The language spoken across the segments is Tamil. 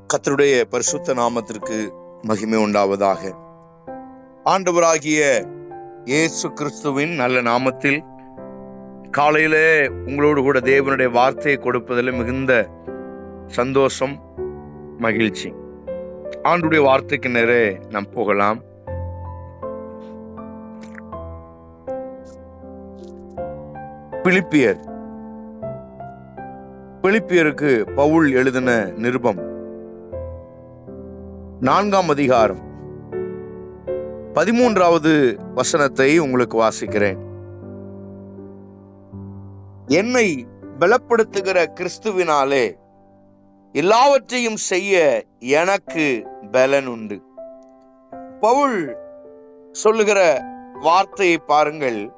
கத்தருடைய பரிசுத்த நாமத்திற்கு மகிமை உண்டாவதாக. ஆண்டவராகிய இயேசு கிறிஸ்துவின் நல்ல நாமத்தில் காலையிலே உங்களோடு கூட தேவனுடைய வார்த்தையை கொடுப்பதில் மிகுந்த சந்தோஷம் மகிழ்ச்சி. ஆண்டுடைய வார்த்தைக்கு நேரே நாம் போகலாம். பிலிப்பியர். பிலிப்பியருக்கு பவுல் எழுதின நிருபம். நான்காம் அதிகாரம். பதிமூன்றாவது வசனத்தை உங்களுக்கு வாசிக்கிறேன். என்னை பலப்படுத்துகிற கிறிஸ்துவினாலே எல்லாவற்றையும் செய்ய எனக்கு பலன் உண்டு. பவுல் சொல்லுகிற வார்த்தையை பாருங்கள்.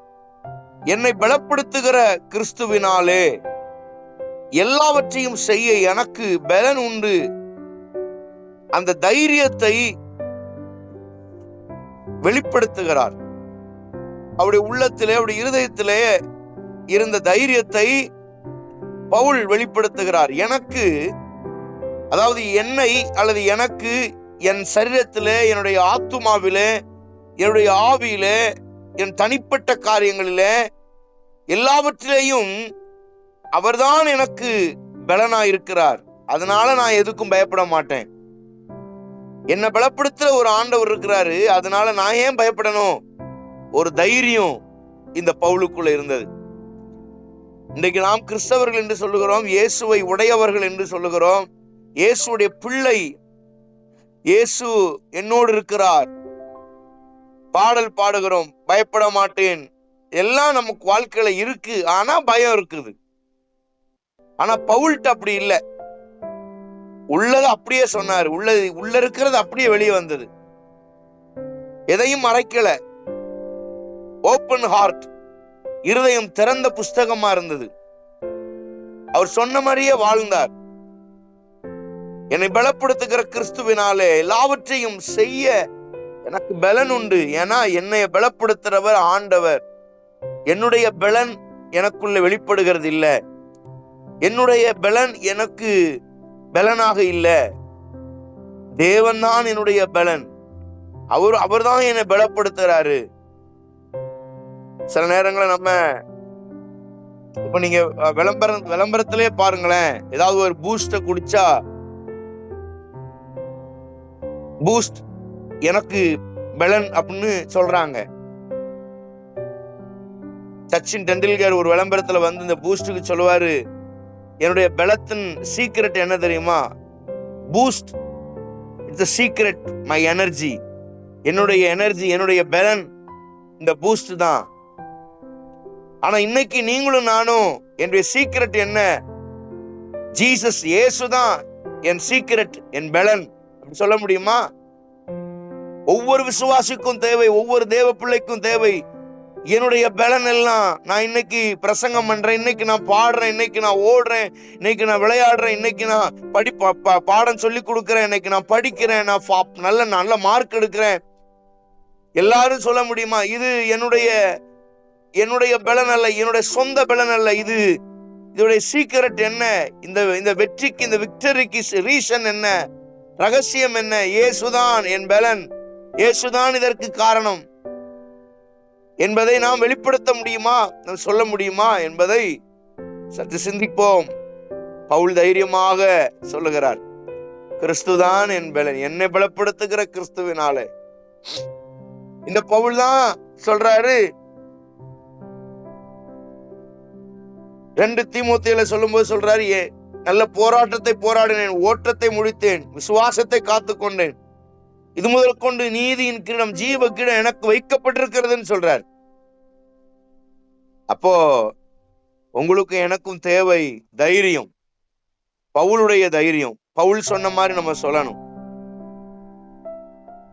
என்னை பலப்படுத்துகிற கிறிஸ்துவினாலே எல்லாவற்றையும் செய்ய எனக்கு பலன் உண்டு அந்த தைரியத்தை வெளிப்படுத்துகிறார். அவருடைய உள்ளத்திலே அவருடைய இருதயத்திலே இருந்த தைரியத்தை பவுல் வெளிப்படுத்துகிறார். எனக்கு அதாவது என்னை அல்லது எனக்கு என் சரீரத்திலே என்னுடைய ஆத்துமாவிலே என்னுடைய ஆவியிலே என் தனிப்பட்ட காரியங்களிலே எல்லாவற்றிலேயும் அவர்தான் எனக்கு பலனாயிருக்கிறார். அதனால நான் எதுக்கும் பயப்பட மாட்டேன். என்னை பலப்படுத்துற ஒரு ஆண்டவர் இருக்கிறாரு. அதனால நான் ஏன் பயப்படணும்? ஒரு தைரியம் இந்த பவுலுக்குள்ள இருந்தது. இன்றைக்கு நாம் கிறிஸ்தவர்கள் என்று சொல்லுகிறோம் இயேசுவை உடையவர்கள் என்று சொல்லுகிறோம். இயேசுடைய பிள்ளை இயேசு என்னோடு இருக்கிறார். பாடல் பாடுகிறோம் பயப்பட மாட்டேன். எல்லாம் நமக்கு வாழ்க்கையில இருக்கு ஆனா பயம் இருக்குது. ஆனா பவுல்ட்ட அப்படி இல்லை. உள்ளதை அப்படியே சொன்னாரு. உள்ளது உள்ள இருக்கிறது அப்படியே வெளியே வந்தது. எதையும் மறைக்கல. ஓப்பன் ஹார்ட் இருதயம் திறந்த புஸ்தகமா இருந்தது. அவர் சொன்ன மாதிரியே வாழ்ந்தார். என்னை பலப்படுத்துகிற கிறிஸ்துவினாலே எல்லாவற்றையும் செய்ய எனக்கு பலன் உண்டு. ஏன்னா என்னை பலப்படுத்துறவர் ஆண்டவர். என்னுடைய பலன் எனக்குள்ள வெளிப்படுகிறது இல்லை என்னுடைய பலன் எனக்கு பலனாக இல்லை. தேவன் தான் என்னுடைய பலன். அவர் அவர் தான் என்னை பலப்படுத்துறாரு. சில நேரங்களை நம்ம இப்ப நீங்க விளம்பரம் விளம்பரத்திலே பாருங்களேன். ஏதாவது ஒரு பூஸ்ட குடிச்சா பூஸ்ட் எனக்கு பலன் அப்படின்னு சொல்றாங்க. சச்சின் டெண்டுல்கர் ஒரு விளம்பரத்துல வந்து இந்த பூஸ்டுக்கு சொல்லுவாரு. என்னுடைய பலத்தின் சீக்ரெட் என்ன தெரியுமா? Boost it's secret my energy என்னுடைய எனர்ஜி என்னுடைய பலன் இந்த பூஸ்ட் தான். ஆனா இன்னைக்கு நீங்களும் நானும் என்னுடைய சீக்ரெட் என்ன? ஜீசஸ் இயேசுதான் என் சீக்ரெட் என் பலன். அப்படி சொல்ல முடியுமா? ஒவ்வொரு விசுவாசிக்கும் தேவை ஒவ்வொரு தேவ பிள்ளைக்கும் தேவை. என்னுடைய பலன் எல்லாம் நான் இன்னைக்கு பிரசங்கம் பண்றேன். இன்னைக்கு நான் பாடுறேன். இன்னைக்கு நான் ஓடுறேன். இன்னைக்கு நான் விளையாடுறேன். இன்னைக்கு நான் படி பாடம் சொல்லி கொடுக்குறேன். இன்னைக்கு நான் படிக்கிறேன். நான் நல்ல நல்ல மார்க் எடுக்கிறேன். எல்லாரும் சொல்ல முடியுமா? இது என்னுடைய என்னுடைய பலன் அல்ல என்னுடைய சொந்த பலன் அல்ல இது இதோடைய சீக்கிரட் என்ன? இந்த இந்த வெற்றிக்கு இந்த விக்டரிக்கு ரீசன் என்ன? ரகசியம் என்ன? ஏசுதான் என் பலன். ஏசுதான் இதற்கு காரணம். என்பதை நாம் வெளிப்படுத்த முடியுமா? நாம் சொல்ல முடியுமா என்பதை சற்று சிந்திப்போம். பவுல் தைரியமாக சொல்லுகிறார். கிறிஸ்துதான் என் பலன். என்னை பலப்படுத்துகிற கிறிஸ்துவினாலே. இந்த பவுல் தான் சொல்றாரு. ரெண்டு திமுத்தியில சொல்லும்போது சொல்றாரு நல்ல போராட்டத்தை போராடினேன் ஓட்டத்தை முடித்தேன் விசுவாசத்தை காத்து கொண்டேன் இது முதல் கொண்டு நீதியின் கிரீடம் ஜீவ கிரீடம் எனக்கு வைக்கப்பட்டிருக்கிறதுன்னு சொல்றார். அப்போ உங்களுக்கு எனக்கும் தேவை தைரியம். பவுலுடைய தைரியம். பவுல் சொன்ன மாதிரி நம்ம சொல்லணும்.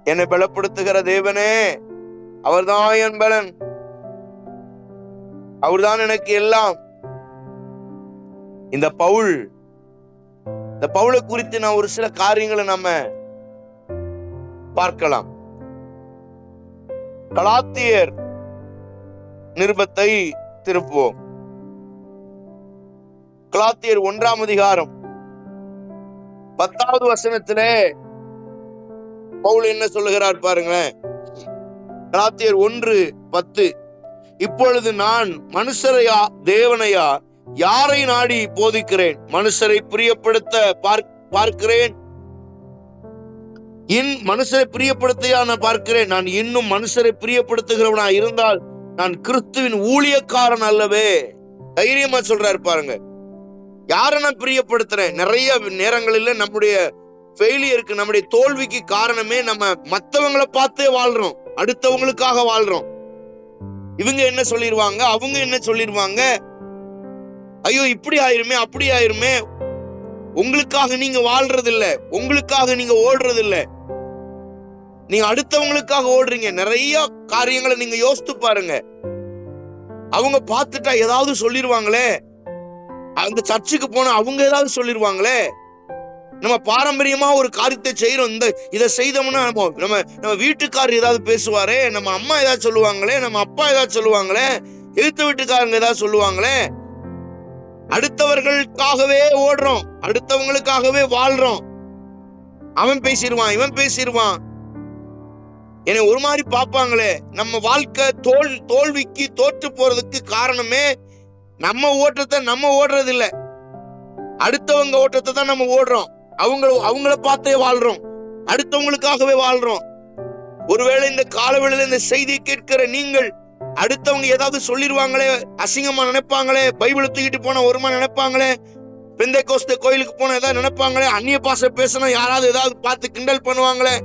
என்னை பலப்படுத்துகிற தேவனே அவர்தான் என் பலன். அவர்தான் எனக்கு எல்லாம். இந்த பவுல் இந்த பவுலை குறித்து நான் ஒரு சில காரியங்களை நம்ம பார்க்கலாம். கலாத்தியர் நிருபத்தை திருப்புவோம். கலாத்தியர் ஒன்றாம் அதிகாரம் பத்தாவது வசனத்திலே பவுல் என்ன சொல்லுகிறார் பாருங்களேன். கலாத்தியர் ஒன்று பத்து. இப்பொழுது நான் மனுஷரையா தேவனையா யாரை நாடி போதிக்கிறேன்? மனுஷரை பிரியப்படுத்த பார்க்கிறேன். இன் மனுஷரை பிரியப்படுத்தியா நான் பார்க்கிறேன். நான் இன்னும் மனுஷரை பிரியப்படுத்துகிறவனா இருந்தால் நான் கிறிஸ்துவின் ஊழியக்காரன் அல்லவே. தைரியமா சொல்றாரு பாருங்க. யாரை நான் பிரியப்படுத்துறேன்? நிறைய நேரங்களில நம்முடைய ஃபெயிலியருக்கு நம்முடைய தோல்விக்கு காரணமே நம்ம மத்தவங்களை பார்த்தே வாழ்றோம். அடுத்தவங்களுக்காக வாழ்றோம். இவங்க என்ன சொல்லிடுவாங்க அவங்க என்ன சொல்லிடுவாங்க ஐயோ இப்படி ஆயிருமே அப்படி ஆயிருமே. உங்களுக்காக நீங்க வாழ்றது இல்ல உங்களுக்காக நீங்க ஓடுறது இல்லை நீங்க அடுத்தவங்களுக்காக ஓடுறீங்க. நிறைய காரியங்களை நீங்க யோசித்து பாருங்க. அவங்க பார்த்துட்டா ஏதாவது சொல்லிடுவாங்களே அந்த சர்ச்சுக்கு போனா அவங்க ஏதாவது சொல்லிடுவாங்களே நம்ம பாரம்பரியமா ஒரு காரியத்தை செய்யறோம் இந்த இதை செய்தோம்னா நம்ம நம்ம நம்ம வீட்டுக்காரர் ஏதாவது பேசுவாரே? நம்ம அம்மா ஏதாவது சொல்லுவாங்களே? நம்ம அப்பா ஏதாவது சொல்லுவாங்களே? எழுத்து வீட்டுக்காரங்க ஏதாவது சொல்லுவாங்களே? அடுத்தவர்களுக்காகவே ஓடுறோம். அடுத்தவங்களுக்காகவே வாழ்றோம். அவன் பேசிடுவான் இவன் பேசிடுவான். என்னை ஒரு மாதிரி பார்ப்பாங்களே. நம்ம வாழ்க்கை தோல் தோல்விக்கு தோற்று போறதுக்கு காரணமே நம்ம ஓட்டத்தை நம்ம ஓடுறது இல்ல அடுத்தவங்க ஓட்டத்தை தான் நம்ம ஓடுறோம். அவங்க அவங்கள பார்த்தே வாழ்றோம். அடுத்தவங்களுக்காகவே வாழ்றோம். ஒருவேளை இந்த காலவெளியில இந்த செய்தியை கேட்கிற நீங்கள் அடுத்தவங்க ஏதாவது சொல்லிடுவாங்களே அசிங்கமா நினைப்பாங்களே பைபிளை தூக்கிட்டு போன ஒருமா நினைப்பாங்களே பெந்தை கோஸ்த கோயிலுக்கு போன ஏதாவது நினைப்பாங்களே அந்நிய பாசை பேசினா யாராவது ஏதாவது பார்த்து கிண்டல் பண்ணுவாங்களே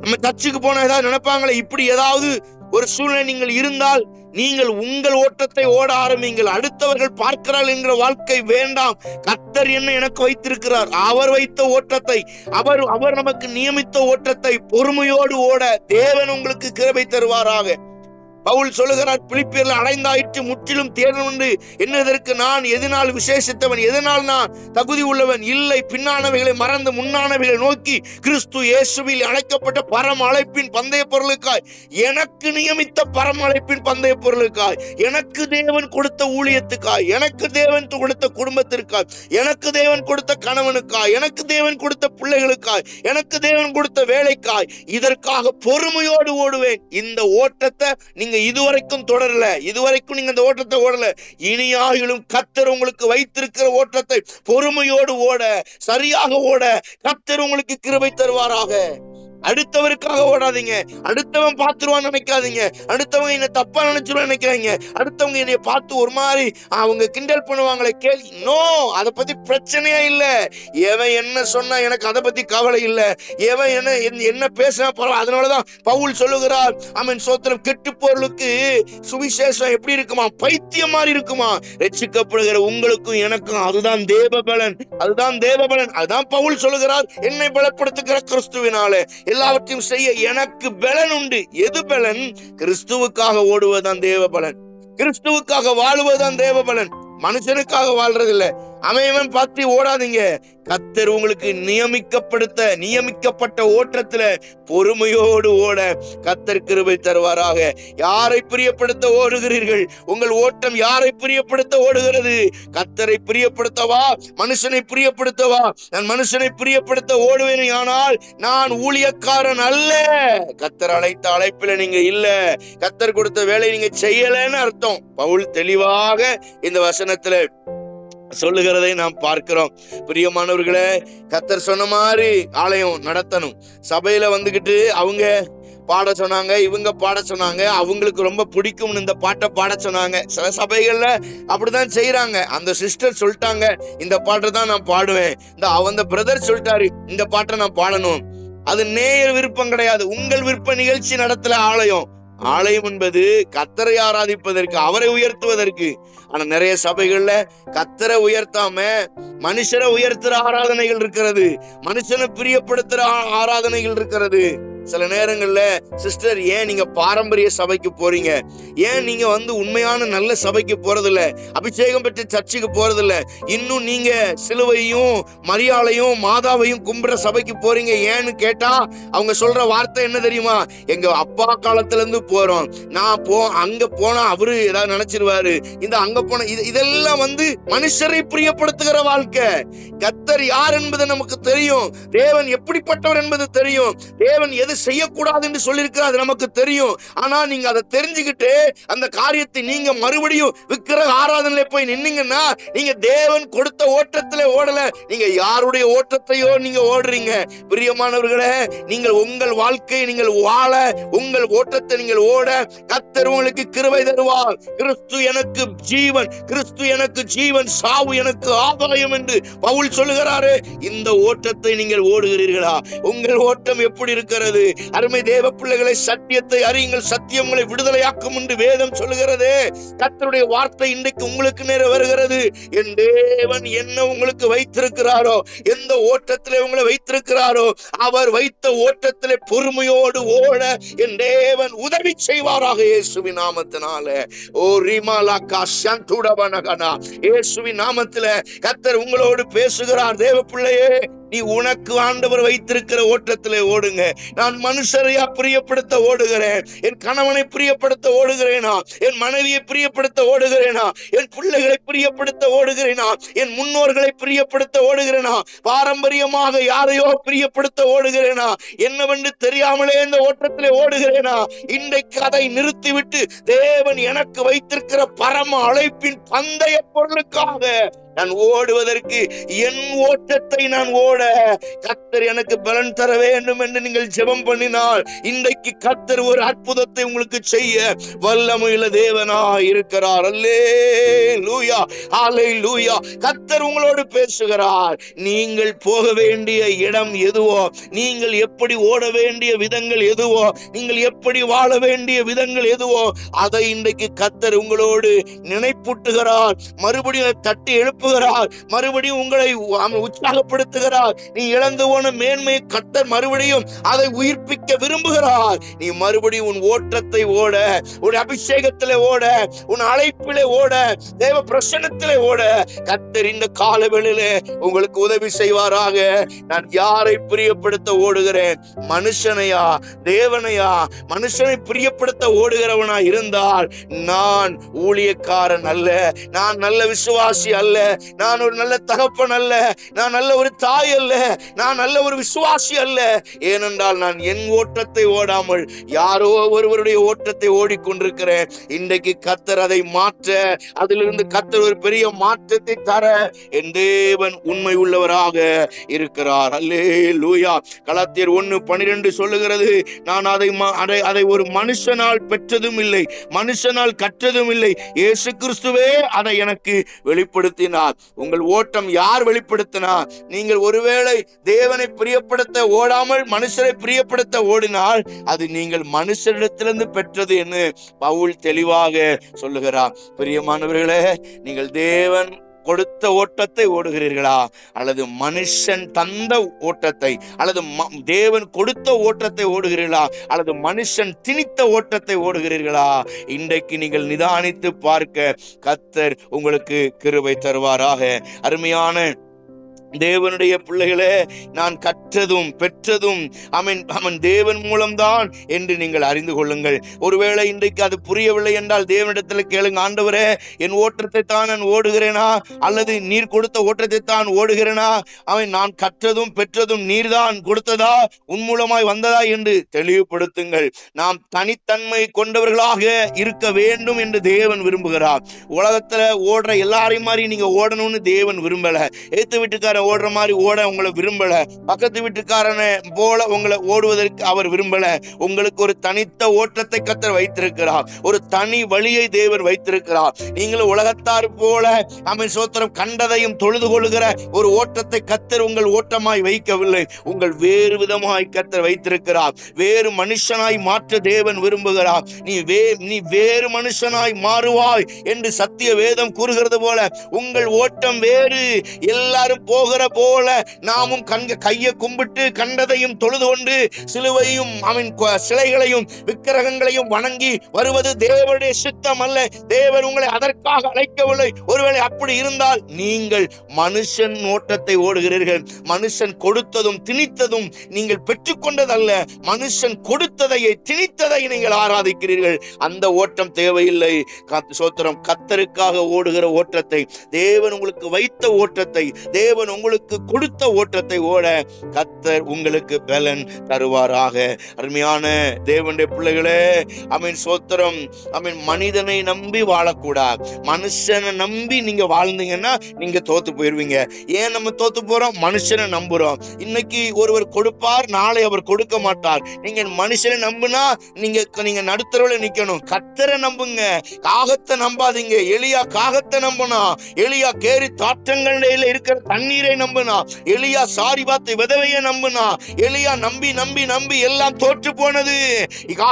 நம்ம சர்ச்சுக்கு போன ஏதாவது நினைப்பாங்களே? இப்படி ஏதாவது ஒரு சூழ்நிலை நீங்கள் இருந்தால் நீங்கள் உங்கள் ஓட்டத்தை ஓட ஆரம்பிங்கள். அடுத்தவர்கள் பார்க்கிறார்கள் என்கிற வாழ்க்கை வேண்டாம். கத்தர் என்ன எனக்கு வைத்திருக்கிறார். அவர் வைத்த ஓட்டத்தை அவர் அவர் நமக்கு நியமித்த ஓட்டத்தை பொறுமையோடு ஓட தேவன் உங்களுக்கு கிருபை தருவாராக. பவுல் சொல்லுகிறார் பிலிப்பியர்ல அடைந்தாயிற்று முற்றிலும் தேர்ந்து என்னதற்கு நான் எதனால் விசேஷித்தவன் எதனால் நான் தகுதி உள்ளவன்? இல்லை பின்னானவைகளை மறந்து முன்னானவைகளை நோக்கி கிறிஸ்து இயேசுவில் அழைக்கப்பட்ட பரம அழைப்பின் பந்தய பொருளுக்காய். எனக்கு நியமித்த பரம அழைப்பின் பந்தய பொருளுக்காய். எனக்கு தேவன் கொடுத்த ஊழியத்துக்காய். எனக்கு தேவன் கொடுத்த குடும்பத்திற்காய். எனக்கு தேவன் கொடுத்த கணவனுக்காய். எனக்கு தேவன் கொடுத்த பிள்ளைகளுக்காய். எனக்கு தேவன் கொடுத்த வேலைக்காய். இதற்காக பொறுமையோடு ஓடுவேன். இந்த ஓட்டத்தை நீங்க இதுவரைக்கும் தொடரல. இதுவரைக்கும் நீங்க இந்த ஓட்டத்தை ஓடல. இனியாகிலும் கத்தர் உங்களுக்கு வைத்திருக்கிற ஓட்டத்தை பொறுமையோடு ஓட சரியாக ஓட கத்தர் உங்களுக்கு கிருபை தருவாராக. அடுத்தவருக்காக ஓடாதீங்க. அடுத்தவன் பார்த்துருவான்னு நினைக்காதீங்க. அடுத்தவங்க என்ன தப்பா நினைச்சிருவான்னு நினைக்கிறீங்க அடுத்தவங்க என்னைய பார்த்து ஒரு மாதிரி அவங்க கிண்டல் பண்ணுவாங்களே கேள்வி நோ அதை பத்தி பிரச்சனையே இல்ல. எவன் என்ன சொன்னா எனக்கு அதை பத்தி கவலை இல்ல. எவன் என்ன என்ன- பேசினா பரவாயில்ல அதனாலதான் பவுல் சொல்லுகிறார் அவன் சோத்திரம் கெட்டு பொருளுக்கு சுவிசேஷம் எப்படி இருக்குமா? பைத்தியம் மாதிரி இருக்குமா? ரட்சிக்கப்படுகிற உங்களுக்கும் எனக்கும் அதுதான் தேவபலன். அதுதான் தேவபலன். அதுதான் பவுல் சொல்லுகிறார் என்னை பலப்படுத்துகிற கிறிஸ்துவினாலே. எல்லாவற்றையும் செய்ய எனக்கு பலன் உண்டு. எது பலன்? கிறிஸ்துவுக்காக ஓடுவதுதான் தேவபலன் கிறிஸ்துவுக்காக வாழுவதுதான் தேவபலன் மனுஷனுக்காக வாழ்றது இல்ல அமையவன் பார்த்து ஓடாதீங்க. கத்தர் உங்களுக்கு நியமிக்கப்படுத்த நியமிக்கப்பட்ட ஓட்டத்துல பொறுமையோடு ஓட கத்தர் கிருபை தருவாராக. யாரை பிரியப்படுத்த ஓடுகிறீர்கள்? உங்கள் ஓட்டம் யாரை பிரியப்படுத்த ஓடுகிறது? கத்தரை பிரியப்படுத்தவா? மனுஷனை பிரியப்படுத்தவா? நான் மனுஷனை பிரியப்படுத்த ஓடுவேன் ஆனால் நான் ஊழியக்காரன் அல்ல. கத்தர் அழைத்த அழைப்பில நீங்க இல்ல. கத்தர் கொடுத்த வேலை நீங்க செய்யலன்னு அர்த்தம். பவுல் தெளிவாக இந்த வசனத்துல சொல்லுகிறதை நாம் பார்க்கிறோம். பிரியமானவர்களே கத்தர் சொன்ன மாதிரி ஆலயம் நடத்தணும். சபையில வந்துகிட்டு அவங்க பாட சொன்னாங்க இவங்க பாட சொன்னாங்க அவங்களுக்கு ரொம்ப பிடிக்கும்னு இந்த பாட்டை பாட சொன்னாங்க. சில சபைகள்ல அப்படிதான் செய்யறாங்க அந்த சிஸ்டர் சொல்லிட்டாங்க இந்த பாட்டை தான் நான் பாடுவேன். இந்த அந்த பிரதர் சொல்லிட்டாரு இந்த பாட்டை நான் பாடணும். அது நேயர் விருப்பம் கிடையாது. உங்கள் விருப்ப நிகழ்ச்சி நடத்தல ஆலயம். ஆலயம் என்பது கத்தரை ஆராதிப்பதற்கு அவரை உயர்த்துவதற்கு. ஆனா நிறைய சபைகள்ல கத்தரை உயர்த்தாம மனுஷரை உயர்த்துற ஆராதனைகள் இருக்கிறது. மனுஷனை பிரியப்படுத்துற ஆராதனைகள் இருக்கிறது. சில நேரங்கள்ல சிஸ்டர் ஏன் நீங்க பாரம்பரிய சபைக்கு போறீங்க? ஏன் நீங்க வந்து உண்மையான நல்ல சபைக்கு போறதில்ல? அபிஷேகம் பெற்ற சர்ச்சுக்கு போறதில்ல? இன்னும் நீங்க சிலுவையும் மரியாளையும் மாதாவையும் கும்பிட சபைக்கு போறீங்க ஏன்னு கேட்டா அவங்க சொல்ற வார்த்தை என்ன தெரியுமா? எங்க அப்பா காலத்துல இருந்து போறோம். நான் போ அங்க போனா அவரு ஏதாவது நினைச்சிருவாரு. இந்த அங்க போன இது இதெல்லாம் வந்து மனுஷரை பிரியப்படுத்துகிற வாழ்க்கை. கத்தர் யார் என்பது நமக்கு தெரியும். தேவன் எப்படிப்பட்டவர் என்பது தெரியும். தேவன் எது செய்யக்கூடாது என்று சொல்லியிருக்கிறார் அது நமக்கு தெரியும். ஆனா நீங்க அதை தெரிஞ்சுக்கிட்டு அந்த காரியத்தை நீங்க மறுபடியும் விக்கிரக ஆராதனையில போய் நின்னீங்கன்னா நீங்க தேவன் கொடுத்த ஓட்டத்துல ஓடல. நீங்க யாருடைய ஓட்டத்தையோ நீங்க ஓடுறீங்க. பிரியமானவர்களே நீங்கள் உங்கள் வாழ்க்கையை நீங்கள் வாழ உங்கள் ஓட்டத்தை நீங்கள் ஓட கத்தர் உங்களுக்கு கிருவை தருவார். கிறிஸ்து எனக்கு ஜீவன் கிறிஸ்து எனக்கு ஜீவன் சாவு எனக்கு ஆதாயம் என்று பவுல் சொல்லுகிறாரு இந்த ஓட்டத்தை நீங்கள் ஓடுகிறீர்களா? உங்கள் ஓட்டம் எப்படி இருக்கிறது? அருமை தேவ பிள்ளைகளை சத்தியத்தை அறியுங்கள். சத்தியம் உங்களை விடுதலையாக்கும் என்று வேதம் சொல்லுகிறது. கத்தருடைய வார்த்தை இன்றைக்கு உங்களுக்கு நேர வருகிறது. என் தேவன் என்ன உங்களுக்கு வைத்திருக்கிறாரோ எந்த ஓட்டத்திலே உங்களை வைத்திருக்கிறாரோ அவர் வைத்த ஓட்டத்திலே பொறுமையோடு ஓட என் தேவன் உதவி செய்வாராக இயேசுவி நாமத்தினால. ஓ ரிமாலாக்கா சந்துடவனகனா. இயேசுவின் நாமத்தில கத்தர் உங்களோடு பேசுகிறார். தேவ பிள்ளையே நீ உனக்கு ஆண்டவர் வைத்திருக்கிற ஓட்டத்திலே ஓடுங்க. நான் மனுஷரையா பிரியப்படுத்த ஓடுகிறேன். என் கணவனை பிரியப்படுத்த ஓடுகிறேனா? என் மனைவியை பிரியப்படுத்த ஓடுகிறேனா? என் பிள்ளைகளை பிரியப்படுத்த ஓடுகிறேனா? என் முன்னோர்களை பிரியப்படுத்த ஓடுகிறேனா? பாரம்பரியமாக யாரையோ பிரியப்படுத்த ஓடுகிறேனா? என்னவென்று தெரியாமலே இந்த ஓட்டத்திலே ஓடுகிறேனா? இன்றைக்கு அதை நிறுத்திவிட்டு தேவன் எனக்கு வைத்திருக்கிற பரம அழைப்பின் பந்தய பொருளுக்காக நான் ஓடுவதற்கு என் ஓட்டத்தை நான் ஓட கத்தர் எனக்கு பலன் தர வேண்டும் என்று நீங்கள் ஜெபம் பண்ணினால் இன்றைக்கு கத்தர் ஒரு அற்புதத்தை உங்களுக்கு செய்ய வல்லமையில தேவனா இருக்கிறார். அல்லே லூயா ஆலை லூயா கத்தர் உங்களோடு பேசுகிறார். நீங்கள் போக வேண்டிய இடம் எதுவோ நீங்கள் எப்படி ஓட வேண்டிய விதங்கள் எதுவோ நீங்கள் எப்படி வாழ வேண்டிய விதங்கள் எதுவோ அதை இன்றைக்கு கத்தர் உங்களோடு நினைப்பூட்டுகிறார். மறுபடியும் தட்டி எழுப்பு எழுப்புகிறார் மறுபடியும் உங்களை உற்சாகப்படுத்துகிறார். நீ இழந்து போன மேன்மையை கட்டர் மறுபடியும் அதை உயிர்ப்பிக்க விரும்புகிறார். நீ மறுபடியும் உன் ஓட்டத்தை ஓட உன் அபிஷேகத்திலே ஓட உன் அழைப்பிலே ஓட தேவ பிரசனத்திலே ஓட. கத்தர் இந்த காலவெளியில உங்களுக்கு உதவி செய்வாராக. நான் யாரை பிரியப்படுத்த ஓடுகிறேன்? மனுஷனையா? தேவனையா? மனுஷனை பிரியப்படுத்த ஓடுகிறவனா இருந்தால் நான் ஊழியக்காரன் அல்ல. நான் நல்ல விசுவாசி அல்ல. நான் ஒரு நல்ல தகப்பன் அல்ல. நான் நல்ல ஒரு தாய் அல்ல. நான் நல்ல ஒரு விசுவாசி அல்ல. ஏனென்றால் நான் என் ஓட்டத்தை ஓடாமல் யாரோ ஒருவருடைய ஓட்டத்தை ஓடிக்கொண்டிருக்கிறேன். இன்றைக்கு கத்தர் அதை மாற்ற அதிலிருந்து கத்தர் ஒரு பெரிய மாற்றத்தை தர என் தேவன் உண்மை உள்ளவராக இருக்கிறார். அல்லே லூயா கலாத்தியர் ஒன்னு பனிரெண்டு சொல்லுகிறது நான் அதை அதை அதை ஒரு மனுஷனால் பெற்றதும் இல்லை மனுஷனால் கற்றதும் இல்லை. இயேசு கிறிஸ்துவே அதை எனக்கு வெளிப்படுத்தினார். உங்கள் ஓட்டம் யார் வெளிப்படுத்தினார்? நீங்கள் ஒருவேளை தேவனை பிரியப்படுத்த ஓடாமல் மனுஷரை பிரியப்படுத்த ஓடினால் அது நீங்கள் மனுஷரிடத்திலிருந்து பெற்றது என்று பவுல் தெளிவாக சொல்லுகிறார். பிரியமானவர்களே நீங்கள் தேவன் கொடுத்த ஓட்டத்தை ஓடுகிறீர்களா? அல்லது மனுஷன் தந்த ஓட்டத்தை அல்லது தேவன் கொடுத்த ஓட்டத்தை ஓடுகிறீர்களா? அல்லது மனுஷன் திணித்த ஓட்டத்தை ஓடுகிறீர்களா? இன்றைக்கு நீங்கள் நிதானித்து பார்க்க கத்தர் உங்களுக்கு கிருபை தருவாராக. அருமையான தேவனுடைய பிள்ளைகளே நான் கற்றதும் பெற்றதும் அவன் அவன் தேவன் மூலம்தான் என்று நீங்கள் அறிந்து கொள்ளுங்கள். ஒருவேளை இன்றைக்கு அது புரியவில்லை என்றால் தேவனிடத்தில் கேளுங்க ஆண்டவரே என் ஓட்டத்தை தான் நான் ஓடுகிறேனா? அல்லது நீர் கொடுத்த ஓட்டத்தை தான் ஓடுகிறேனா? அவன் நான் கற்றதும் பெற்றதும் நீர்தான் கொடுத்ததா? உன் மூலமாய் வந்ததா? என்று தெளிவுபடுத்துங்கள். நாம் தனித்தன்மை கொண்டவர்களாக இருக்க வேண்டும் என்று தேவன் விரும்புகிறார். உலகத்துல ஓடுற எல்லாரையும் மாதிரி நீங்க ஓடணும்னு தேவன் விரும்பல. ஏத்து வீட்டுக்காரன் ஓடுற மாதிரி ஓட உங்களை விரும்பல. பக்கத்து வீட்டுக்காரனை போல உங்களை ஓடுவதற்கு அவர் விரும்பல. உங்களுக்கு ஒரு தனித்த ஓட்டத்தை கத்தர் வைத்திருக்கிறார். ஒரு தனி வழியை தேவர் வைத்திருக்கிறார். நீங்களும் உலகத்தார் போல அமை சோத்திரம் கண்டதையும் தொழுது கொள்கிற ஒரு ஓட்டத்தை கத்தர் உங்கள் ஓட்டமாய் வைக்கவில்லை. உங்கள் வேறு விதமாய் கத்தர் வைத்திருக்கிறார். வேறு மனுஷனாய் மாற்ற தேவன் விரும்புகிறார். நீ வே நீ வேறு மனுஷனாய் மாறுவாய் என்று சத்திய வேதம் கூறுகிறது போல உங்கள் ஓட்டம் வேறு. எல்லாரும் போக போகிற போல நாமும் கண்க கையை கும்பிட்டு கண்டதையும் தொழுது கொண்டு சிலுவையும் அவன் சிலைகளையும் விக்கிரகங்களையும் வணங்கி வருவது தேவனுடைய சித்தம் அல்ல. தேவர் உங்களை அதற்காக அழைக்கவில்லை. ஒருவேளை அப்படி இருந்தால் நீங்கள் மனுஷன் ஓட்டத்தை ஓடுகிறீர்கள். மனுஷன் கொடுத்ததும் திணித்ததும் நீங்கள் பெற்றுக்கொண்டதல்ல. மனுஷன் கொடுத்ததையை திணித்ததை நீங்கள் ஆராதிக்கிறீர்கள். அந்த ஓட்டம் தேவையில்லை. சோத்திரம் கத்தருக்காக ஓடுகிற ஓட்டத்தை தேவன் உங்களுக்கு வைத்த ஓட்டத்தை தேவன் உங்களுக்கு கொடுத்த ஓட்டத்தை ஓட கத்தர் உங்களுக்கு பலன் தருவாராக. அருமையான தேவனுடைய பிள்ளைகளே அமீன் சோத்திரம் அமீன் மனிதனை நம்பி வாழக்கூடாது மனுஷனை நம்பி நீங்க வாழ்ந்தீங்கன்னா நீங்க தோத்து போயிருவீங்க. ஏன் நம்ம தோத்து போறோம்? மனுஷனை நம்புறோம். இன்னைக்கு ஒருவர் கொடுப்பார் நாளை அவர் கொடுக்க மாட்டார். நீங்க மனுஷனை நம்புனா நீங்க நீங்க நடுத்தரவுல நிக்கணும். கத்தரை நம்புங்க. காகத்தை நம்பாதீங்க. எளியா காகத்தை நம்பணும். எளியா கேரி தாற்றங்கள்ல இருக்கிற தண்ணீரை நம்பினா எலியா சாரி பார்த்து விதவையை நம்பினா எலியா நம்பி நம்பி நம்பி எல்லாம் தோற்று போனது. கா-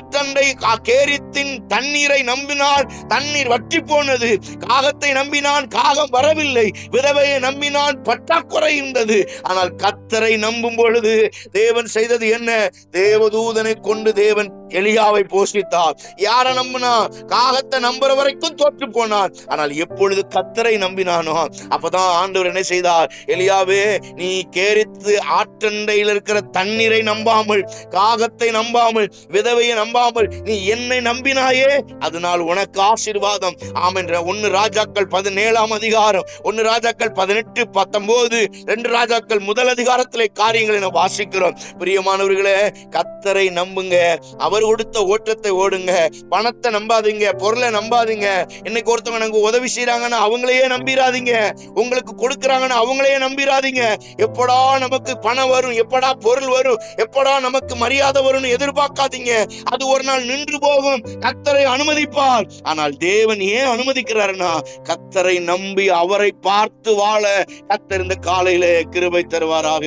ஆற்றண்டை கேரித்தின் தண்ணீரை நம்பினால் தண்ணீர் வற்றி போனது. காகத்தை நம்பினான் காகம் வரவில்லை. விதவையை நம்பினான் பற்றாக்குறை இருந்தது. ஆனால் கத்தரை நம்பும் பொழுது தேவன் செய்தது என்ன? தேவதூதனை கொண்டு தேவன் எலியாவை போஷித்தார். யாரை நம்பினா? காகத்தை நம்புற வரைக்கும் தோற்று போனான். ஆனால் எப்பொழுது கத்தரை நம்பினானோ அப்பதான் ஆண்டவர் என்ன செய்தார்? எலியாவே நீ கேரித்து ஆற்றண்டையில் இருக்கிற தண்ணீரை நம்பாமல் காகத்தை நம்பாமல் விதவையை நம்பாமல் நீ என்னை நம்பினாயே அதனால் உனக்கு ஆசீர்வாதம். ஆமென்ற ஒன்னு ராஜாக்கள் பதினேழாம் அதிகாரம் ஒன்னு ராஜாக்கள் பதினெட்டு பத்தொன்பது ரெண்டு ராஜாக்கள் முதல் அதிகாரத்திலே காரியங்களை நாம் வாசிக்கிறோம். பிரியமானவர்களே கத்தரை நம்புங்க. அவர் கொடுத்த ஓட்டத்தை ஓடுங்க. பணத்தை நம்பாதீங்க பொருளை நம்பாதீங்க. இன்னைக்கு ஒருத்தவங்க எனக்கு உதவி செய்யறாங்கன்னா அவங்களையே நம்பிராதீங்க. உங்களுக்கு கொடுக்கறாங்கன்னா ஆனா அவங்களையே நம்பிராதீங்க. எப்படா நமக்கு பணம் வரும் எப்படா பொருள் வரும் எப்படா நமக்கு மரியாதை வரும்னு எதிர்பார்க்காதீங்க. அது ஒரு நாள் நின்று போகும். கத்தரை அனுமதிப்பார். ஆனால் தேவன் ஏன் அனுமதிக்கிறாருன்னா கத்தரை நம்பி அவரை பார்த்து வாழ கத்தர் இந்த காலையில கிருபை தருவாராக.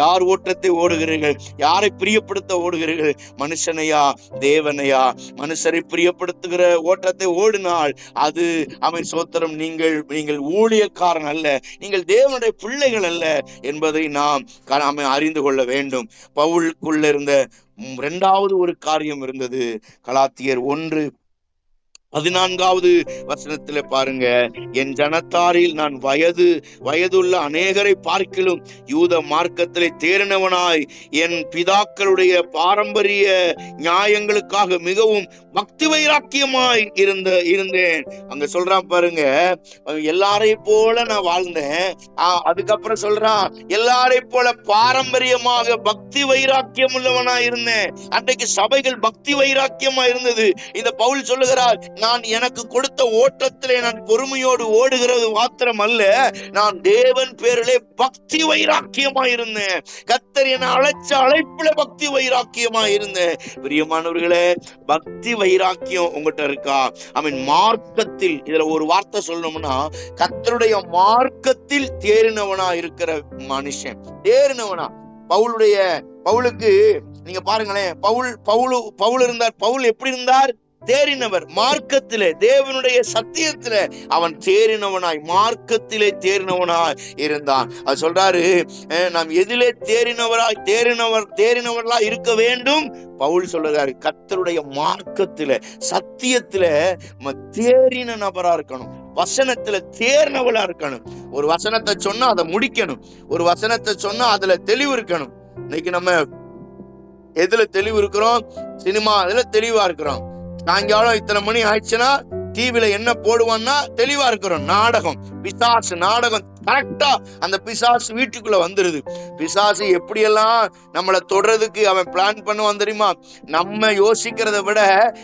யார் ஓட்டத்தை ஓடுகிறீர்கள்? யாரை பிரியப்படுத்த ஓடுகிறீர்கள்? மனுஷனையா? தேவனையா? மனுஷரை பிரியப்படுத்துகிற ஓட்டத்தை ஓடினால் அது அவன் சோத்திரம். நீங்கள் நீங்கள் ஊழியக்காரன் அல்ல. நீங்கள் தேவனுடைய பிள்ளைகள் அல்ல என்பதை நாம் க- நாம் அறிந்து கொள்ள வேண்டும். பவுலுக்குள்ள இருந்த இரண்டாவது ஒரு காரியம் இருந்தது. கலாத்தியர் ஒன்று பதினான்காவது வசனத்துல பாருங்க என் ஜனத்தாரில் நான் வயது வயதுள்ள அநேகரை பார்க்கிலும் யூத மார்க்கத்திலே தேறினவனாய் என் பிதாக்களுடைய பாரம்பரிய நியாயங்களுக்காக மிகவும் பக்தி வைராக்கியமாய் இருந்த இருந்தேன். அங்க சொல்றான் பாருங்க எல்லாரையும் போல நான் வாழ்ந்தேன். ஆஹ் அதுக்கப்புறம் சொல்றான் எல்லாரையும் போல பாரம்பரியமாக பக்தி வைராக்கியம் உள்ளவனா இருந்தேன். அன்றைக்கு சபைகள் பக்தி வைராக்கியமா இருந்தது. இந்த பவுல் சொல்லுகிறார் நான் எனக்கு கொடுத்த ஓட்டத்திலே நான் பொறுமையோடு ஓடுகிறது மாத்திரம் அல்ல நான் தேவன் பேரிலே பக்தி வைராக்கியமா இருந்தேன் கத்தர் என அழைச்ச அழைப்புல பக்தி வைராக்கியமா இருந்தேன் பிரியமானவர்களே பக்தி வைராக்கியம் உங்ககிட்ட இருக்கா? ஐ மீன் மார்க்கத்தில் இதுல ஒரு வார்த்தை சொல்லணும்னா கத்தருடைய மார்க்கத்தில் தேறினவனா இருக்கிற மனுஷன். தேறினவனா. பவுலுடைய பவுலுக்கு நீங்க பாருங்களேன் பவுல் பவுலு பவுல் இருந்தார். பவுல் எப்படி இருந்தார்? தேறினவர். மார்க்கத்திலே தேவனுடைய சத்தியத்திலே அவன் தேறினவனாய் மார்க்கத்திலே தேறினவனாய் இருந்தான். அது சொல்றாரு நாம் எதிலே தேறினவராய் தேறினவர் தேறினவர்களா இருக்க வேண்டும். பவுல் சொல்லுறாரு கத்தருடைய மார்க்கத்தில சத்தியத்துல நம்ம தேறின நபரா இருக்கணும். வசனத்துல தேர்னவளா இருக்கணும். ஒரு வசனத்தை சொன்னா அதை முடிக்கணும். ஒரு வசனத்தை சொன்னா அதுல தெளிவு இருக்கணும். இன்னைக்கு நம்ம எதுல தெளிவு இருக்கிறோம்? சினிமா அதுல தெளிவா இருக்கிறோம். சாயங்காலம் இத்தனை மணி ஆயிடுச்சுன்னா டிவியில என்ன போடுவான்னா தெளிவா இருக்கிறோம் நாடகம். பிசாசு நாடகம் கரெக்டா அந்த பிசாசு வீட்டுக்குள்ள வந்துருது. பிசாசு எப்படியெல்லாம் நம்மளை தொடறதுக்கு அவன் பிளான் பண்ணுவான் தெரியுமா? நம்ம யோசிக்கிறத விட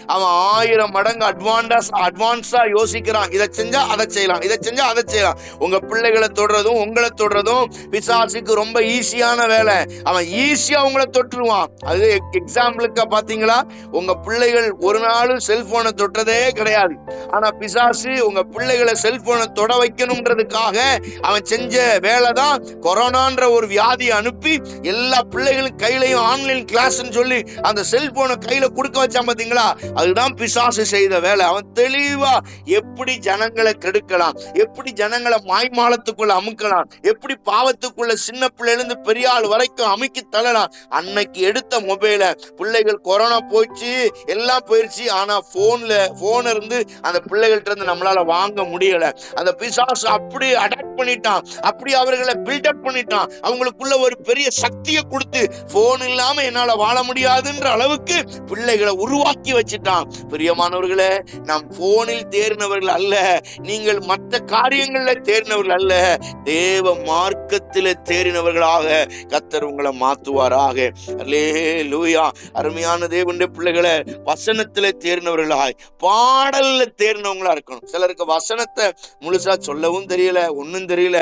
அவன் ஆயிரம் மடங்கு அட்வான்டாஸ் அட்வான்ஸா யோசிக்கிறான். இதை செஞ்சா அதை செய்யலாம் இதை செஞ்சா அதை செய்யலாம். உங்க பிள்ளைகளை தொடுறதும் உங்களை தொடுறதும் பிசாசுக்கு ரொம்ப ஈஸியான வேலை. அவன் ஈஸியா உங்களை தொட்டுருவான். அது எக்ஸாம்பிளுக்கா பாத்தீங்களா? உங்க பிள்ளைகள் ஒரு நாளும் செல்போனை தொட்டதே கிடையாது. ஆனா பிசாசு உங்க பிள்ளைகளை செல்போனை தொட வைக்கணும். வைக்கணும்ன்றதுக்காக அவன் செஞ்ச வேலை தான் கொரோனான்ற ஒரு வியாதியை அனுப்பி எல்லா பிள்ளைகளும் கையிலையும் ஆன்லைன் கிளாஸ்ன்னு சொல்லி அந்த செல்போனை கையில கொடுக்க வச்சான் பாத்தீங்களா? அதுதான் பிசாசு செய்த வேலை. அவன் தெளிவா எப்படி ஜனங்களை கெடுக்கலாம்? எப்படி ஜனங்களை மாய்மாலத்துக்குள்ள அமுக்கலாம்? எப்படி பாவத்துக்குள்ள சின்ன பிள்ளையிலிருந்து பெரிய ஆள் வரைக்கும் அமுக்கி தள்ளலாம்? அன்னைக்கு எடுத்த மொபைல பிள்ளைகள் கொரோனா போச்சு எல்லாம் போயிடுச்சு ஆனா போன்ல போன் இருந்து அந்த பிள்ளைகள்ட்ட இருந்து நம்மளால வாங்க முடியல. அந்த பிசாசு அப்படி அடாப்ட் பண்ணிட்டான். அப்படி அவர்களை பில்டப் பண்ணிட்டான். அவங்களுக்குள்ள ஒரு பெரிய சக்தியை கொடுத்து போன் இல்லாம என்னால வாழ முடியாதுன்ற அளவுக்கு பிள்ளைகளை உருவாக்கி வச்சுட்டான். பிரியமானவர்களே நாம் போனில் தேர்னவர்கள் அல்ல நீங்கள் மற்ற காரியங்கள்ல தேர்னவர்கள் அல்ல. தேவ மார்க்கத்தில் தேறினவர்களாக கத்தர் உங்களை மாத்துவாராக. அல்லே லூயா அருமையான தேவனுடைய பிள்ளைகளை வசனத்தில தேர்னவர்களாய் பாடல்ல தேர்னவங்களா இருக்கணும். சிலருக்கு வசனத்தை முழுசா சொல்ல சொல்லவும் தெரியல ஒண்ணும் தெரியல.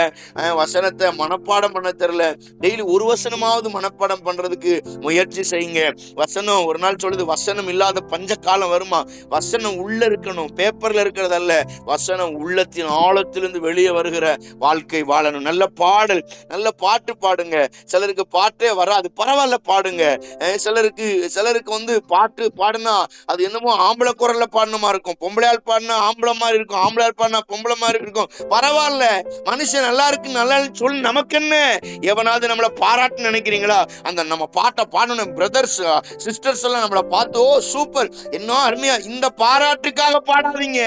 வசனத்தை மனப்பாடம் பண்ண தெரியல. டெய்லி ஒரு வசனமாவது மனப்பாடம் பண்றதுக்கு முயற்சி செய்யுங்க. வசனம் ஒரு நாள் சொல்லுது வசனம் இல்லாத பஞ்ச காலம் வருமா? வசனம் உள்ள இருக்கணும். பேப்பர்ல இருக்கிறதல்ல. வசனம் உள்ளத்தின் ஆழத்திலிருந்து வெளியே வருகிற வாழ்க்கை வாழணும். நல்ல பாடல் நல்ல பாட்டு பாடுங்க. சிலருக்கு பாட்டே வராது. பரவாயில்ல பாடுங்க. சிலருக்கு சிலருக்கு வந்து பாட்டு பாடுனா அது என்னமோ ஆம்பளை குரல்ல பாடணுமா இருக்கும். பொம்பளையால் பாடினா ஆம்பளை மாதிரி இருக்கும். ஆம்பளையால் பாடினா பொம்பளை மாதிரி இருக்கும். பரவாயில்ல மனுஷன் நல்லா இருக்கு நல்லா சொல் சொல்லி நமக்கு என்ன எவனாவது நம்மளை பாராட்டு நினைக்கிறீங்களா? அந்த நம்ம பாட்டை பாடணும் பிரதர்ஸ் சிஸ்டர்ஸ் எல்லாம் நம்மளை பார்த்து ஓ சூப்பர் என்ன அருமையா இந்த பாராட்டுக்காக பாடாதீங்க.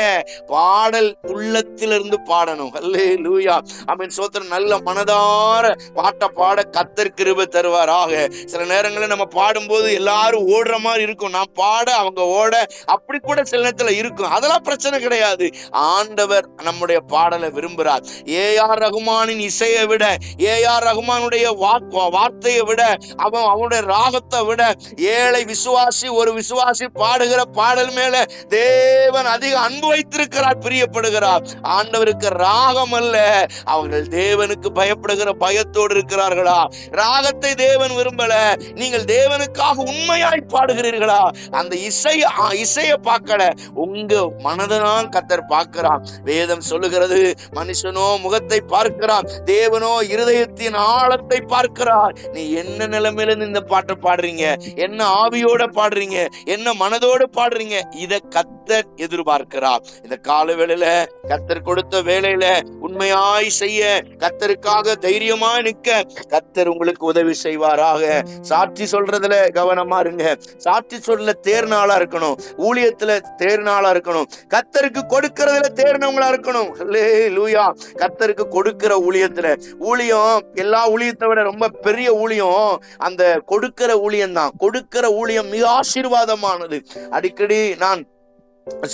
பாடல் உள்ளத்திலிருந்து பாடணும். அல்லே லூயா அவன் சோத்திரம் நல்ல மனதார பாட்டை பாட கத்தர் கிருப தருவாராக. சில நேரங்களில் நம்ம பாடும்போது எல்லாரும் ஓடுற மாதிரி இருக்கும். நான் பாட அவங்க ஓட அப்படி கூட சில நேரத்துல இருக்கும். அதெல்லாம் பிரச்சனை கிடையாது. ஆண்டவர் நம்முடைய பாடலை விரும்புகிறார். ஏ ஆர் ரகுமானின் இசையை விட ஏ ஆர் ரகுமானுடைய வார்த்தையை விட அவன் அவனுடைய ராகத்தை விட ஏழை விசுவாசி ஒரு விசுவாசி பாடுகிற பாடல் மேல தேவன் அதிக அன்பு வைத்திருக்கிறார் பிரியப்படுகிறார். ஆண்டவருக்கு ராகம் அல்ல அவர்கள் தேவனுக்கு பயப்படுகிற பயத்தோடு இருக்கிறார்களா? ராகத்தை தேவன் விரும்பல நீங்கள் தேவனுக்காக உண்மையாய் பாடுகிறீர்களா? அந்த இசை இசையை பார்க்கல உங்க மனதனால் கத்தர் பார்க்கிறான் வேதம் சொல்லுகிறது மனுஷனோ முகத்தை பார்க்கிறான். தேவனோ இருதயத்தின் ஆழத்தை பார்க்கிறார். நீ என்ன நிலைமையில இருந்து இந்த பாட்டை பாடுறீங்க? என்ன ஆவியோட பாடுறீங்க? என்ன மனதோட பாடுறீங்க? இத கத்தர் எதிர்பார்க்கிறார். இந்த கால வேளையில கத்தர் கொடுத்த வேலையில உண்மையாய் செய்ய கத்தருக்காக தைரியமா நிக்க கத்தர் உங்களுக்கு உதவி செய்வாராக. சாட்சி சொல்றதுல கவனமா இருங்க. சாட்சி சொல்ல தேர்நாளா இருக்கணும். ஊழியத்துல தேர்நாளா இருக்கணும். கத்தருக்கு கொடுக்கறதுல தேர்னவங்களா இருக்கணும். லூயா கத்தருக்கு கொடுக்கிற ஊழியத்துல ஊழியம் எல்லா ஊழியத்தை விட ரொம்ப பெரிய ஊழியம் அந்த கொடுக்கிற ஊழியம் தான் கொடுக்கிற ஊழியம் மிக ஆசீர்வாதமானது. அடிக்கடி நான்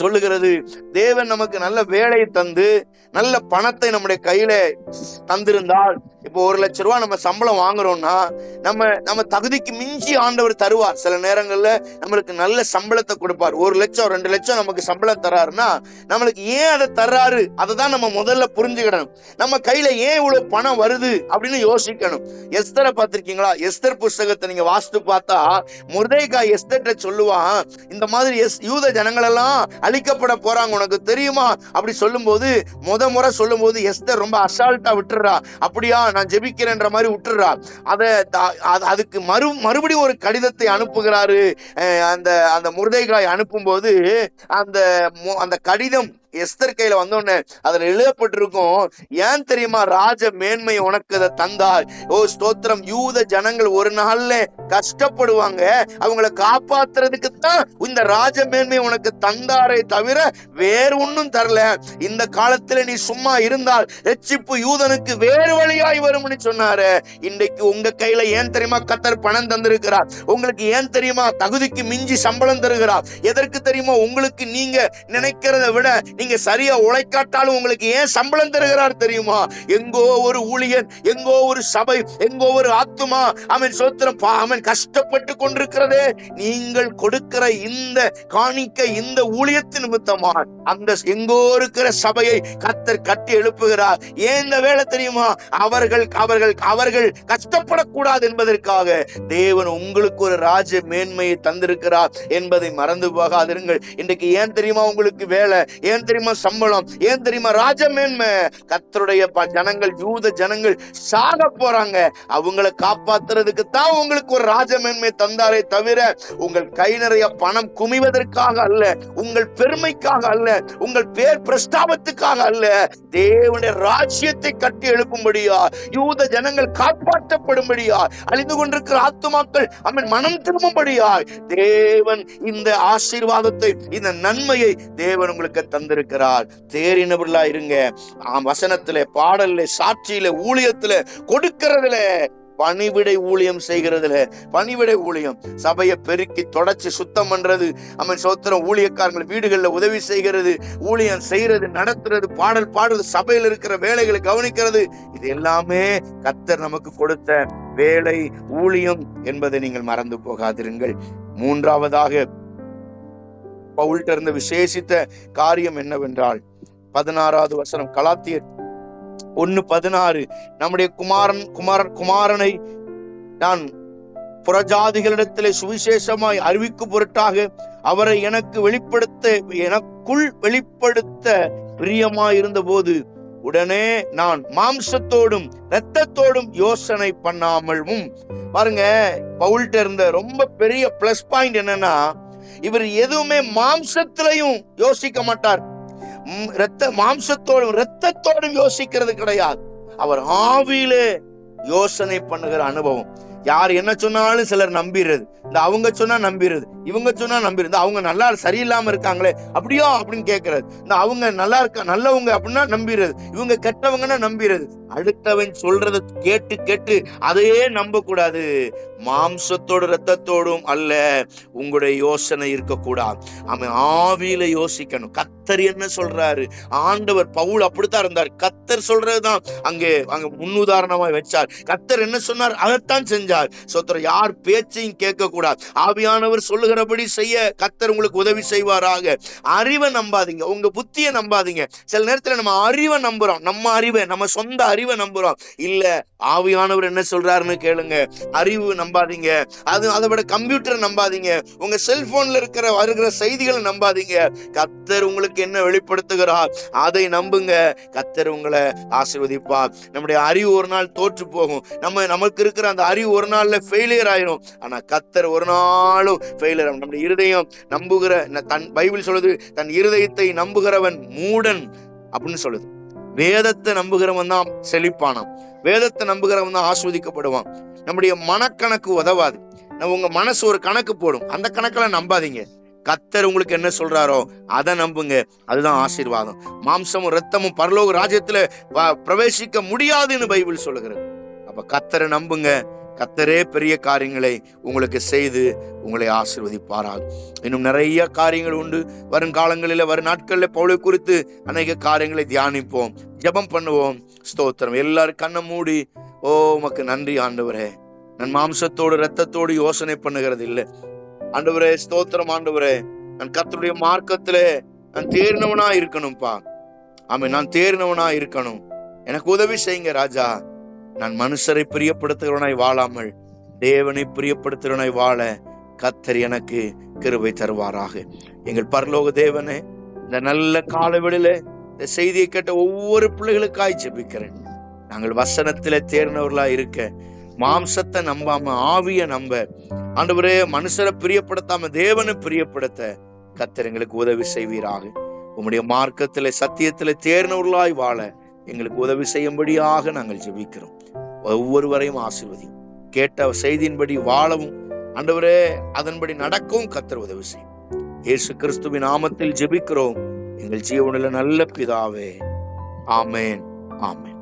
சொல்லுகிறது தேவன் நமக்கு நல்ல வேலையை தந்து நல்ல பணத்தை நம்முடைய கையில தந்திருந்தால் இப்போ ஒரு லட்ச ரூபா நம்ம சம்பளம் வாங்குறோம்னா நம்ம நம்ம தகுதிக்கு மிஞ்சி ஆண்டவர் தருவார். சில நேரங்கள்ல நம்மளுக்கு நல்ல சம்பளத்தை கொடுப்பார். ஒரு லட்சம் ரெண்டு லட்சம் நமக்கு சம்பளம் தராருன்னா நம்மளுக்கு ஏன் அதை தர்றாரு? அதை தான் நம்ம முதல்ல புரிஞ்சுக்கிடணும் நம்ம கையில ஏன் இவ்வளவு பணம் வருது? அப்படின்னு யோசிக்கணும். எஸ்தரை பார்த்திருக்கீங்களா? எஸ்தர் புஸ்தகத்தை நீங்க வாசித்து பார்த்தா முருதைகா எஸ்தர்ட்ட சொல்லுவான் இந்த மாதிரி எஸ் யூத ஜனங்கள் எல்லாம் அழிக்கப்பட போறாங்க உனக்கு தெரியுமா? அப்படி சொல்லும்போது முத முறை சொல்லும்போது எஸ்தர் ரொம்ப அசால்ட்டா விட்டுறா. அப்படியா நான் ஜெபிக்கிறேன்ற மாதிரி விட்டுறா. அதை அது- அதுக்கு மறு மறுபடியும் ஒரு கடிதத்தை அனுப்புகிறாரு. அஹ் அந்த அந்த முருதைகாய் அனுப்பும்போது அந்த அந்த கடிதம் எஸ்தர் கையில வந்தோடனே அதுல எழுதப்பட்டிருக்கும் ஏன் தெரியுமா? ராஜ மேன்மை உனக்கு அதை தந்தார் ஓ ஸ்தோத்திரம். யூத ஜனங்கள் ஒரு நாள்ல கஷ்டப்படுவாங்க. அவங்கள காப்பாத்துறதுக்கு தான் இந்த ராஜ மேன்மை உனக்கு தந்தாரே தவிர வேற ஒண்ணும் தரல. இந்த காலத்துல நீ சும்மா இருந்தால் ரட்சிப்பு யூதனுக்கு வேறு வழியாய் வரும்னு சொன்னாரு. இன்றைக்கு உங்க கையில ஏன் தெரியுமா? கத்தர் பணம் தந்திருக்கிறார். உங்களுக்கு ஏன் தெரியுமா? தகுதிக்கு மிஞ்சி சம்பளம் தருகிறார். எதற்கு தெரியுமா? உங்களுக்கு நீங்க நினைக்கிறத விட நீங்க சரியா உழைக்காட்டாலும் உங்களுக்கு ஏன் சம்பளம் தருகிறார் தெரியுமா? எங்கோ ஒரு ஊழியன் எங்கோ ஒரு சபை எங்கோ ஒரு ஆத்துமா அவன் சோத்திரம் அவன் கஷ்டப்பட்டு கொண்டிருக்கிறதே. நீங்கள் கொடுக்கிற இந்த காணிக்க இந்த ஊழியத்து நிமித்தமா அந்த எங்கோ இருக்கிற சபையை கத்தர் கட்டி எழுப்புகிறார். ஏன் இந்த வேலை தெரியுமா? அவர்கள் அவர்கள் அவர்கள் கஷ்டப்படக்கூடாது என்பதற்காக. தேவன் உங்களுக்கு ஒரு ராஜ மேன்மையை தந்திருக்கிறார் என்பதை மறந்து போகாதிருங்கள். இன்றைக்கு ஏன் தெரியுமா உங்களுக்கு வேலை? ஏன் ஏன் தெரியுமா சம்பளம்? ஏன் தெரியுமா? ராஜமேன்மை. கத்தருடைய ஜனங்கள் யூத ஜனங்கள் சாக போறாங்க. அவங்கள காப்பாத்துறதுக்கு தான் உங்களுக்கு ஒரு ராஜமேன்மை தந்தாரே தவிர உங்கள் கை நிறைய பணம் குமிவதற்காக அல்ல உங்கள் பெருமைக்காக அல்ல உங்கள் பேர் பிரஸ்தாபத்துக்காக அல்ல. தேவனுடைய ராஜ்யத்தை கட்டி எழுப்பும்படியா யூத ஜனங்கள் காப்பாற்றப்படும்படியா அழிந்து கொண்டிருக்கிற ஆத்துமாக்கள் அவன் மனம் திரும்பும்படியா தேவன் இந்த ஆசீர்வாதத்தை இந்த நன்மையை தேவன் உங்களுக்கு தந்திருக்கிறார். தேறினவர்களா இருங்க. வசனத்துல பாடல்ல சாட்சியில ஊழியத்துல கொடுக்கறதுல பணிவிடை ஊழியம் செய்கிறதுல பணிவிடை ஊழியம். சபையை பெருக்கி தொடச்சி சுத்தம் பண்றது அவன் சோத்திரம் ஊழியக்காரங்கள் வீடுகள்ல உதவி செய்கிறது ஊழியம் செய்யறது நடத்துறது பாடல் பாடுறது சபையில் இருக்கிற வேலைகளை கவனிக்கிறது இது எல்லாமே கத்தர் நமக்கு கொடுத்த வேலை ஊழியம் என்பதை நீங்கள் மறந்து போகாதிருங்கள். மூன்றாவதாக பவுல்கிட்ட இருந்த விசேஷித்த காரியம் என்னவென்றால் பதினாறாவது வசனம் கலாத்தியர் ஒன்னு பதினாறு நம்முடைய குமாரன் குமாரன் குமாரனை நான் புறஜாதிகளிடத்திலே சுவிசேஷமாய் அறிவிக்கும் பொருட்டாக அவரை எனக்கு வெளிப்படுத்த எனக்குள் வெளிப்படுத்த பிரியமாயிருந்த இருந்தபோது உடனே நான் மாம்சத்தோடும் இரத்தத்தோடும் யோசனை பண்ணாமலும். பாருங்க பவுல்கிட்ட இருந்த ரொம்ப பெரிய பிளஸ் பாயிண்ட் என்னன்னா இவர் எதுவுமே மாம்சத்திலையும் யோசிக்க மாட்டார். ரத்த மாம்சத்தோடும் ரத்தத்தோடும் யோசிக்கிறது கிடையாது. அவர் ஆவியிலே யோசனை பண்ணுகிற அனுபவம். யார் என்ன சொன்னாலும் சிலர் நம்பிடுறது இந்த அவங்க சொன்னா நம்பிடுறது இவங்க சொன்னா நம்பிடுறது அவங்க நல்லா சரியில்லாம இருக்காங்களே அப்படியோ அப்படின்னு கேக்குறது. இந்த அவங்க நல்லா இருக்க நல்லவங்க அப்படின்னா நம்பிடுறது இவங்க கெட்டவங்கன்னா நம்பிடுறது அடுத்தவன் சொல்றத கேட்டு கேட்டு அதையே நம்ப கூடாது மாம்சத்தோடு ரத்தத்தோடும் அல்ல. உங்களுடைய யோசனை இருக்கக்கூடாது. அவன் ஆவியில யோசிக்கணும். கத்தர் என்ன சொல்றாரு? ஆண்டவர் பவுல் அப்படித்தான் இருந்தார். கத்தர் சொல்றதுதான் அங்கே அங்க முன்னுதாரணமா வச்சார். கத்தர் என்ன சொன்னார்? அதைத்தான் செஞ்சார். சொத்திர யார் பேச்சையும் கேட்க கூடாது ஆவியானவர் சொல்லுகிறபடி செய்ய கத்தர் உங்களுக்கு உதவி செய்வாராக. அறிவை நம்பாதீங்க. உங்க புத்தியை நம்பாதீங்க. சில நேரத்துல நம்ம அறிவை நம்புறோம். நம்ம அறிவை நம்ம சொந்த அறிவை நம்புறோம். இல்ல ஆவியானவர் என்ன சொல்றாருன்னு கேளுங்க. அறிவு நம்பாதீங்க. அது அதை விட கம்ப்யூட்டர் நம்பாதீங்க. உங்க செல்போன்ல இருக்கிற வருகிற செய்திகளை நம்பாதீங்க. கத்தர் உங்களுக்கு என்ன வெளிப்படுத்துகிறார்? அதை நம்புங்க. கத்தர் உங்களை ஆசிர்வதிப்பார். நம்முடைய அறிவு ஒரு நாள் தோற்று போகும். நம்ம நமக்கு இருக்கிற அந்த அறிவு ஒரு நாள்ல ஃபெயிலியர் ஆயிரும். ஆனா கத்தர் ஒரு நாளும் ஃபெயிலியர் ஆகும் நம்முடைய இருதயம் நம்புகிற தன் பைபிள் சொல்லுது தன் இருதயத்தை நம்புகிறவன் மூடன் அப்படின்னு சொல்லுது. வேதத்தை நம்புகிறவன் தான் செழிப்பானான் வேதத்தை நம்புகிறவன் தான் ஆஸ்வதிக்கப்படுவான். நம்முடைய மனக்கணக்கு உதவாது. நம்ம உங்க மனசு ஒரு கணக்கு போடும். அந்த கணக்கெல்லாம் நம்பாதீங்க. கத்தர் உங்களுக்கு என்ன சொல்றாரோ அதை நம்புங்க. அதுதான் ஆசீர்வாதம். மாம்சமும் ரத்தமும் பரலோக ராஜ்யத்துல பிரவேசிக்க முடியாதுன்னு பைபிள் சொல்லுகிறது. அப்ப கத்தரை நம்புங்க. கத்தரே பெரிய காரியங்களை உங்களுக்கு செய்து உங்களை ஆசீர்வதிப்பாராக. இன்னும் நிறைய காரியங்கள் உண்டு. வரும் காலங்களில் வரும் நாட்களில் பவுளை குறித்து அநேக காரியங்களை தியானிப்போம். ஜபம் பண்ணுவோம். ஸ்தோத்திரம். எல்லாரும் கண்ணை மூடி ஓ உமக்கு நன்றி ஆண்டவரே. நான் மாம்சத்தோடு ரத்தத்தோடு யோசனை பண்ணுகிறது இல்லை ஆண்டவரே ஸ்தோத்திரம் ஆண்டவரே. நான் கத்தருடைய மார்க்கத்திலே நான் தேர்னவனா இருக்கணும்ப்பா ஆமே நான் தேர்னவனா இருக்கணும் எனக்கு உதவி செய்யுங்க ராஜா. நான் மனுஷரை பிரியப்படுத்துகிறவனாய் வாழாமல் தேவனை பிரியப்படுத்துகிறவனாய் வாழ கத்தர் எனக்கு கிருபை தருவாராக. எங்கள் பரலோக தேவனே இந்த நல்ல காலவெளியில இந்த செய்தியை கேட்ட ஒவ்வொரு பிள்ளைகளுக்காய் ஜெபிக்கிறேன். நாங்கள் வசனத்துல தேர்ந்தவர்களா இருக்க மாம்சத்தை நம்பாம ஆவிய நம்ப ஆண்டவரே மனுஷரை பிரியப்படுத்தாம தேவனை பிரியப்படுத்த கத்தர் எங்களுக்கு உதவி செய்வீராக. உம்முடைய மார்க்கத்திலே சத்தியத்திலே தேர்ந்தவர்களாய் வாழ எங்களுக்கு உதவி செய்யும்படியாக நாங்கள் ஜெபிக்கிறோம். ஒவ்வொருவரையும் ஆசிர்வதியும். கேட்ட செய்தியின்படி வாழவும். ஆண்டவரே அதன்படி நடக்கவும் கத்தர் உதவி செய்யும். இயேசு கிறிஸ்துவின் நாமத்தில் ஜெபிக்கிறோம். எங்கள் ஜீவனில் நல்ல பிதாவே. ஆமேன். ஆமேன்.